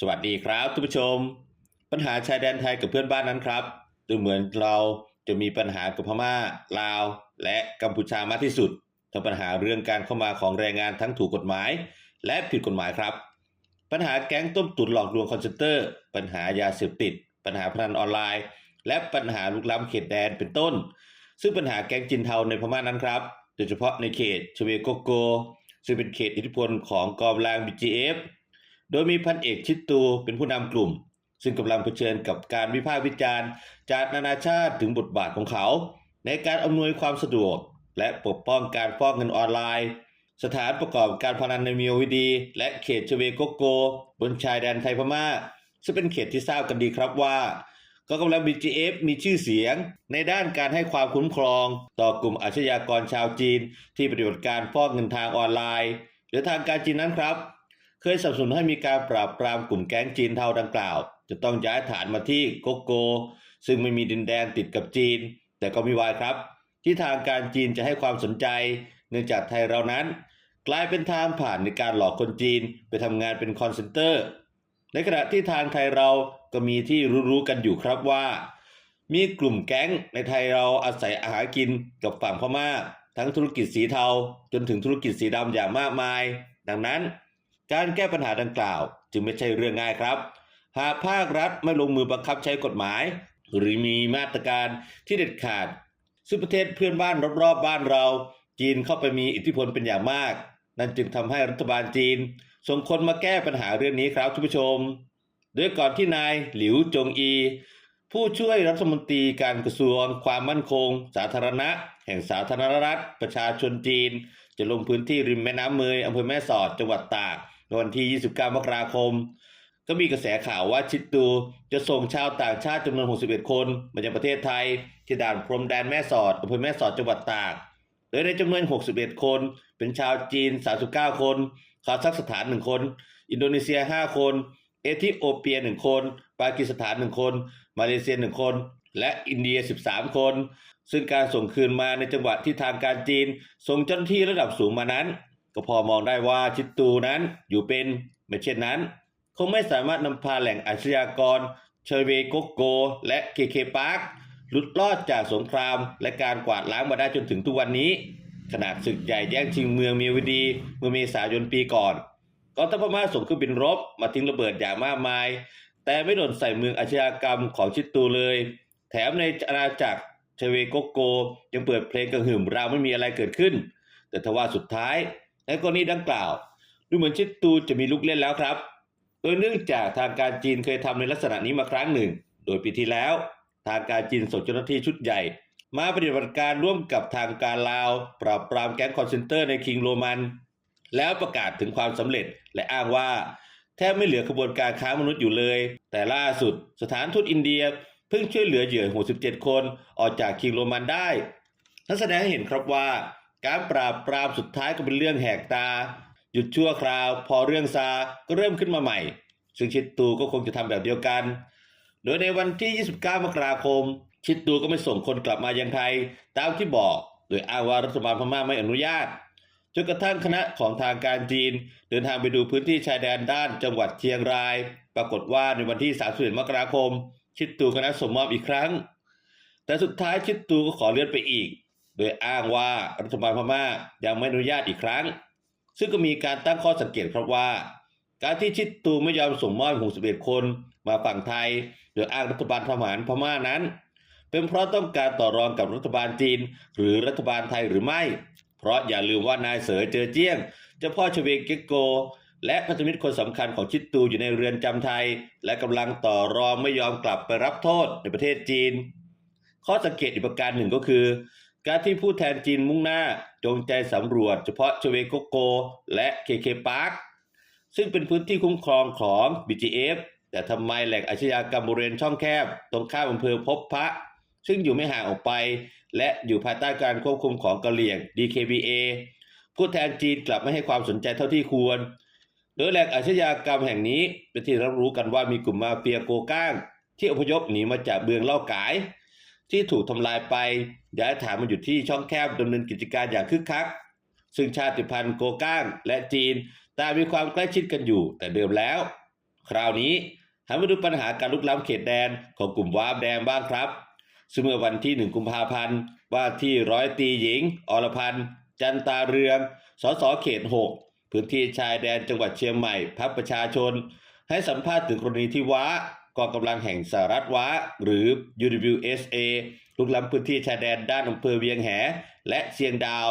สวัสดีครับทุกผู้ชม ปัญหาชายแดนไทยกับเพื่อนบ้านนั้นครับ ดูเหมือนเราจะมีปัญหากับพม่าลาว และกัมพูชามากที่สุดทั้งปัญหาเรื่องการเข้ามาของแรงงานทั้งถูกกฎหมาย และผิดกฎหมายครับ ปัญหาแก๊งต้มตุ๋นหลอกลวงคอนเซนเตอร์ ปัญหายาเสพติด ปัญหาพนันออนไลน์ และปัญหาลุกล้ำเขตแดนเป็นต้น ซึ่งปัญหาแก๊งจินเทาในพม่านั้นครับโดยเฉพาะในเขตชเวโกโกซึ่งเป็นเขตอิทธิพลของกองกำลัง BGF โดยมีพันเอกชิดตูเป็นผู้นำกลุ่ม ซึ่งกำลังเผชิญกับการวิพากษ์วิจารณ์ จากนานาชาติถึงบทบาทของเขา ในการอำนวยความสะดวก และปกป้องการฟอกเงินออนไลน์ สถานประกอบการพนันในเมียววิดี และเขตชเวโกโก บนชายแดนไทยพม่าซึ่งเป็นเขตที่ทราบกันดีครับว่ากองกำลัง BGF มีชื่อเสียง ในด้านการให้ความคุ้มครอง ต่อกลุ่มอาชญากรชาวจีน ที่ปฏิบัติการฟอกเงินทางออนไลน์ หรือทางการจีนนั้นครับ เคยสนับสนุนให้มีการปราบปรามกลุ่มแก๊งจีนเทาดังกล่าว จะต้องย้ายฐานมาที่โกโก ซึ่งไม่มีดินแดนติดกับจีน แต่ก็มีวายครับ ที่ทางการจีนจะให้ความสนใจ เนื่องจากไทยเรานั้น กลายเป็นทางผ่านในการหลอกคนจีนไปทำงานเป็นคอนเซนเตอร์ ในขณะที่ทางไทยเราก็มีที่รู้ๆกันอยู่ครับว่า มีกลุ่มแก๊งในไทยเราอาศัยอาหารกินกับฝั่งพม่า ทั้งธุรกิจสีเทาจนถึงธุรกิจสีดำอย่างมากมาย ดังนั้น การแก้ปัญหาดังกล่าว จึงไม่ใช่เรื่องง่ายครับ หากภาครัฐไม่ลงมือบังคับใช้กฎหมาย หรือมีมาตรการที่เด็ดขาด ซึ่งประเทศเพื่อนบ้านรอบๆบ้านเราจีนเข้าไปมีอิทธิพลเป็นอย่างมาก นั่นจึงทำให้รัฐบาลจีน ส่งคนมาแก้ปัญหาเรื่องนี้ครับทุกผู้ชม โดยก่อนที่นายหลิวจงอี ผู้ช่วยรัฐมนตรีการกระทรวง ความมั่นคง สาธารณะ แห่งสาธารณรัฐ ประชาชนจีน จะลงพื้นที่ริมแม่น้ำเมยอำเภอแม่สอดจังหวัดตาก วันที่ 29 มกราคม ก็มีกระแสข่าวว่าชิดตูจะส่งชาวต่างชาติจำนวน 61 คนมายังประเทศไทย ที่ด่านพรมแดนแม่สอดอำเภอแม่สอดจังหวัดตากโดยในจำนวน 61 คน เป็นชาวจีน 39 คนคาซัคสถาน 1 คน อินโดนีเซีย 5 คน เอธิโอเปีย 1 คน ปากีสถาน 1 คน มาเลเซีย 1 คน และอินเดีย 13 คน ซึ่งการส่งคืนมาในจังหวะที่ทางการจีน ส่งเจ้าหน้าที่ระดับสูงมานั้น ก็พอมองได้ว่าชิดตูนั้นอยู่เป็นไม่เช่นนั้น คงไม่สามารถนำพาแหล่งอาชญากร เชเวโกโก และเคเคปาร์คหลุดรอดจากสงคราม และการกวาดล้างมาได้จนถึงทุกวันนี้ ขนาดศึกใหญ่แย่งชิงเมืองเมียวดีเมื่อเมษายนปีก่อนกองทัพพม่าส่งเครื่องบินรบมาทิ้งระเบิดอย่างมากมาย แต่ไม่โดนใส่เมืองอาชญากรรมของชิดตูเลย แถมในอาณาจักรเชเวโกโก ยังเปิดเพลงกระหึ่มราวไม่มีอะไรเกิดขึ้น แต่ทว่าสุดท้าย ในกรณีดังกล่าว ดูเหมือนชิดตูจะมีลูกเล่นแล้วครับ โดยเนื่องจากทางการจีนเคยทำในลักษณะนี้มาครั้งหนึ่ง โดยปีที่แล้ว ทางการจีนส่งเจ้าหน้าที่ชุดใหญ่ มาปฏิบัติการร่วมกับทางการลาว ปราบปรามแก๊งคอนเซนเตอร์ในคิงโรมัน แล้วประกาศถึงความสำเร็จและอ้างว่า แทบไม่เหลือขบวนการค้ามนุษย์อยู่เลย แต่ล่าสุด สถานทูตอินเดียเพิ่งช่วยเหลือเหยื่อ67คนออกจากคิงโรมันได้นั่นแสดงให้เห็นครับว่า การปราบปรามสุดท้ายก็เป็นเรื่องแหกตา หยุดชั่วคราว พอเรื่องซาก็เริ่มขึ้นมาใหม่ ซึ่งชิดตูก็คงจะทำแบบเดียวกัน โดยในวันที่ 29 มกราคม ชิดตูก็ไม่ส่งคนกลับมายังไทย ตามที่บอก โดยอ้างว่ารัฐบาลพม่าไม่อนุญาตจนกระทั่งคณะของทางการจีน เดินทางไปดูพื้นที่ชายแดนด้านจังหวัดเชียงราย ปรากฏว่าในวันที่31มกราคม ชิดตูคณะสมมอบอีกครั้ง แต่สุดท้ายชิดตูก็ขอเลื่อนไปอีก โดยอ้างว่ารัฐบาลพม่ายังไม่อนุญาตอีกครั้ง ซึ่งก็มีการตั้งข้อสังเกตครับว่า การที่ชิดตูไม่ยอมส่งมอบ61 คนมาฝั่งไทย โดยอ้างรัฐบาลทหารพม่านั้น เป็นเพราะต้องการต่อรองกับรัฐบาลจีน หรือรัฐบาลไทยหรือไม่ เพราะอย่าลืมว่านายเสอเจอเจี้ยง เจ้าพ่อชเวงเกกโก และพันธมิตรคนสำคัญของชิดตูอยู่ในเรือนจำไทย และกำลังต่อรองไม่ยอมกลับไปรับโทษในประเทศจีน ข้อสังเกตอีกประการหนึ่งก็คือ การที่ผู้แทนจีนมุ่งหน้าจงใจสำรวจเฉพาะชเวโกโก และเคเคปาร์คซึ่งเป็นพื้นที่คุ้มครองของ BGF แต่ทำไมแหล่งอาชญากรรมบริเวณช่องแคบ ตรงข้ามอำเภอพบพระ ซึ่งอยู่ไม่ห่างออกไป และอยู่ภายใต้การควบคุมของกะเหลี่ยง DKBA ผู้แทนจีนกลับไม่ให้ความสนใจเท่าที่ควร โดยแหล่งอาชญากรรมแห่งนี้เป็นที่รับรู้กันว่ามีกลุ่มมาเฟียโกก้าง ที่อพยพหนีมาจากเบืองเล่ากาย ที่ถูกทำลายไปย้ายฐานมาอยู่ที่ช่องแคบดำเนินกิจการอย่างคึกคัก ซึ่งชาติพันธุ์โกก้างและจีนต่างมีความใกล้ชิดกันอยู่แต่เดิมแล้ว คราวนี้หันมาดูปัญหาการลุกล้ำเขตแดนของกลุ่มวาบแดงบ้างครับซึ่งเมื่อวันที่ 1 กุมภาพันธ์ ว่าที่ร้อยตีหญิง อรพันธ์ จันตาเรือง สสเขต 6 พื้นที่ชายแดนจังหวัดเชียงใหม่พักประชาชน ให้สัมภาษณ์ถึงกรณีที่ว้า กองกำลังแห่งสหรัฐว้าหรือ UWSA ลุกล้ำพื้นที่ชายแดนด้านอำเภอเวียงแห และเชียงดาว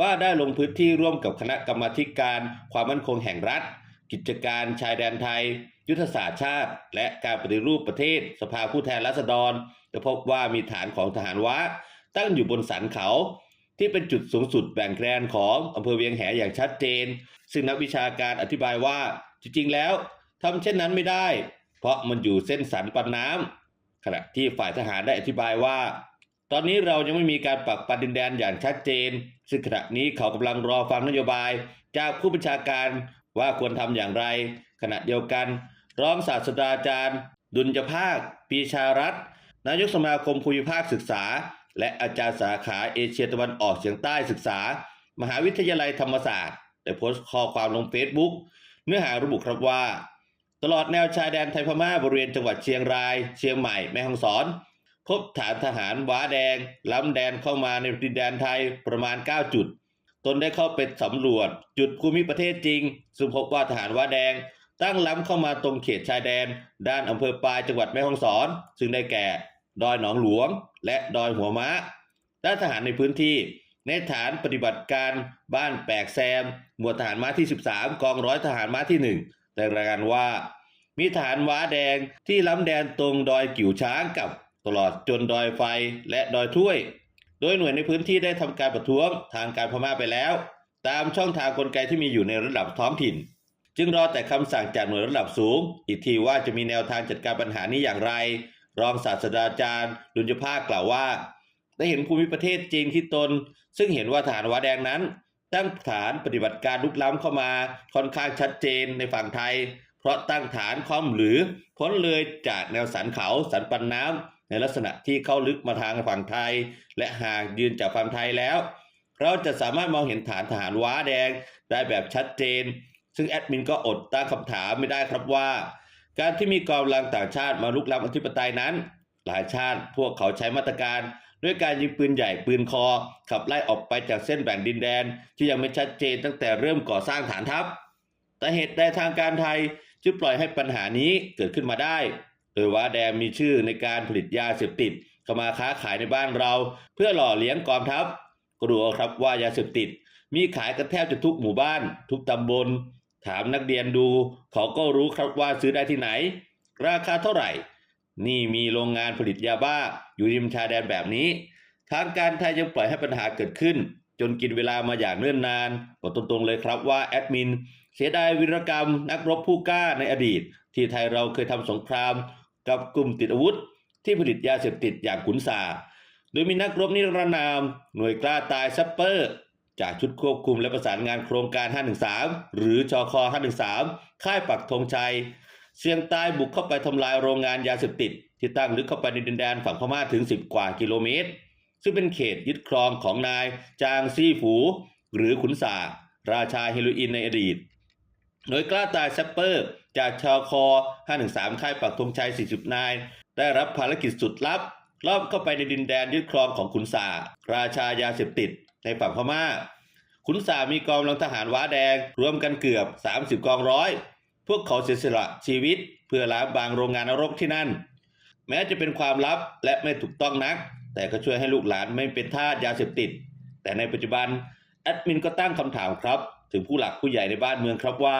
ว่าได้ลงพื้นที่ร่วมกับคณะกรรมาการความมั่นคงแห่งรัฐ กิจการชายแดนไทย ยุทธศาสตร์ชาติ และการปฏิรูปประเทศ สภาผู้แทนราษฎรจะพบว่ามีฐานของทหารว้าตั้งอยู่บนสันเขา ที่เป็นจุดสูงสุดแบ่งแกรนของอำเภอเวียงแหอย่างชัดเจน ซึ่งนักวิชาการอธิบายว่าจริงๆแล้วทำเช่นนั้นไม่ได้ เพราะมันอยู่เส้นสันปันน้ำขณะที่ฝ่ายทหารได้อธิบายว่า ตอนนี้เรายังไม่มีการปักปันดินแดนอย่างชัดเจน ซึ่งขณะนี้เขากำลังรอฟังนโยบาย จากผู้บัญชาการว่าควรทำอย่างไร ขณะเดียวกัน รองศาสตราจารย์ ดุลยภาค ปีชารัตน์นายกสมาคมภูมิภาคศึกษา และอาจารย์สาขาเอเชียตะวันออกเฉียงใต้ศึกษา มหาวิทยาลัยธรรมศาสตร์ได้โพสต์ข้อความลงเฟซบุ๊กเนื้อหาระบุครับว่า ตลอดแนวชายแดนไทยพม่าบริเวณจังหวัดเชียงราย เชียงใหม่แม่ฮ่องสอน พบฐานทหารว้าแดง ล้ำแดนเข้ามาในดินแดนไทยประมาณ 9 จุด ตนได้เข้าไปสำรวจ จุดภูมิประเทศจริง ซึ่งพบว่าทหารว้าแดง ตั้งล้ำเข้ามาตรงเขตชายแดน ด้านอำเภอปลายจังหวัดแม่ฮ่องสอน ซึ่งได้แก่ ดอยหนองหลวง และดอยหัวม้า ด้านทหารในพื้นที่ในฐานปฏิบัติการบ้านแปกแซม หมวดทหารม้าที่ 13 กองร้อยทหารม้าที่ 1 ได้รายงานว่า มีฐานว้าแดงที่ล้ำแดนตรงดอยกิ่วช้างกับตลอดจนดอยไฟและดอยถ้วย โดยหน่วยในพื้นที่ได้ทำการประท้วงทางการพม่าไปแล้ว ตามช่องทางกลไกที่มีอยู่ในระดับท้องถิ่น จึงรอแต่คำสั่งจากหน่วยระดับสูง อีกทีว่าจะมีแนวทางจัดการปัญหานี้อย่างไร รองศาสตราจารย์ดุลยภาคกล่าวว่าได้เห็นภูมิประเทศจริงที่ตน ซึ่งเห็นว่าฐานว้าแดงนั้น ตั้งฐานปฏิบัติการลุกล้ำเข้ามาค่อนข้างชัดเจนในฝั่งไทย เพราะตั้งฐานค่อมหรือพ้นเลยจากแนวสันเขาสันปันน้ำในลักษณะที่เข้าลึกมาทางฝั่งไทย และหากยืนจากฝั่งไทยแล้ว เราจะสามารถมองเห็นฐานทหารว้าแดงได้แบบชัดเจน ซึ่งแอดมินก็อดตั้งคำถามไม่ได้ครับว่า การที่มีกองกำลังต่างชาติมาลุกล้ำอธิปไตยนั้น หลายชาติพวกเขาใช้มาตรการ ด้วยการยิงปืนใหญ่ปืนคอ ขับไล่ออกไปจากเส้นแบ่งดินแดน ที่ยังไม่ชัดเจนตั้งแต่เริ่มก่อสร้างฐานทัพ แต่เหตุใดทางการไทยจึงปล่อยให้ปัญหานี้เกิดขึ้นมาได้ โดยว่าแดงมีชื่อในการผลิตยาเสพติดเข้ามาค้าขายในบ้านเรา เพื่อหล่อเลี้ยงกองทัพก็รู้เอาครับว่ายาเสพติด มีขายกันแทบจะทุกหมู่บ้าน ทุกตำบล ถามนักเรียนดู เขาก็รู้ครับว่าซื้อได้ที่ไหน ราคาเท่าไหร่ นี่มีโรงงานผลิตยาบ้าอยู่ริมชายแดนแบบนี้ ทางการไทยยังปล่อยให้ปัญหาเกิดขึ้น จนกินเวลามาอย่างเนิ่นนานบอกตรงๆเลยครับว่าแอดมิน เสียดายวิรกรรม นักรบผู้กล้าในอดีต ที่ไทยเราเคยทำสงคราม กับกลุ่มติดอาวุธ ที่ผลิตยาเสพติดอย่างขุนสาโดยมีนักรบนิรนาม หน่วยกล้าตายซัปเปอร์ จากชุดควบคุมและประสานงานโครงการ 513 หรือชอคอ513 ค่ายปักธงชัย เสี่ยงตายบุกเข้าไปทำลายโรงงานยาเสพติด ที่ตั้งลึกเข้าไปในดินแดนฝั่งพม่าถึง 10 กว่ากิโลเมตร ซึ่งเป็นเขตยึดครองของนายจางซี่ฝู หรือขุนสาราชาเฮโรอีนในอดีต โดยกล้าตายแซปเปอร์ จากชอคอ 513 ค่ายปักธงชัย 40 นาย ได้รับภารกิจสุดลับลอบเข้าไปในดินแดนยึดครองของขุนสาราชายาเสพติดในฝั่งพม่า ขุนสามีกองกำลังทหารว้าแดงรวมกันเกือบ 30 กองร้อย พวกเขาเสียสละชีวิต เพื่อล้างบางโรงงานนรกที่นั่น แม้จะเป็นความลับและไม่ถูกต้องนัก แต่ก็ช่วยให้ลูกหลานไม่เป็นทาสยาเสพติด แต่ในปัจจุบันแอดมินก็ตั้งคำถามครับ ถึงผู้หลักผู้ใหญ่ในบ้านเมืองครับว่า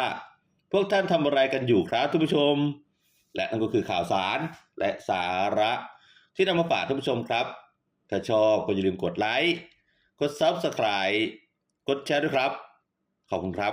พวกท่านทำอะไรกันอยู่ครับท่านผู้ชม และนั่นก็คือข่าวสารและสาระ ที่นำมาฝากท่านผู้ชมครับ ถ้าชอบก็อย่าลืมกดไลค์กด Subscribe กดแชร์ด้วยครับ ขอบคุณครับ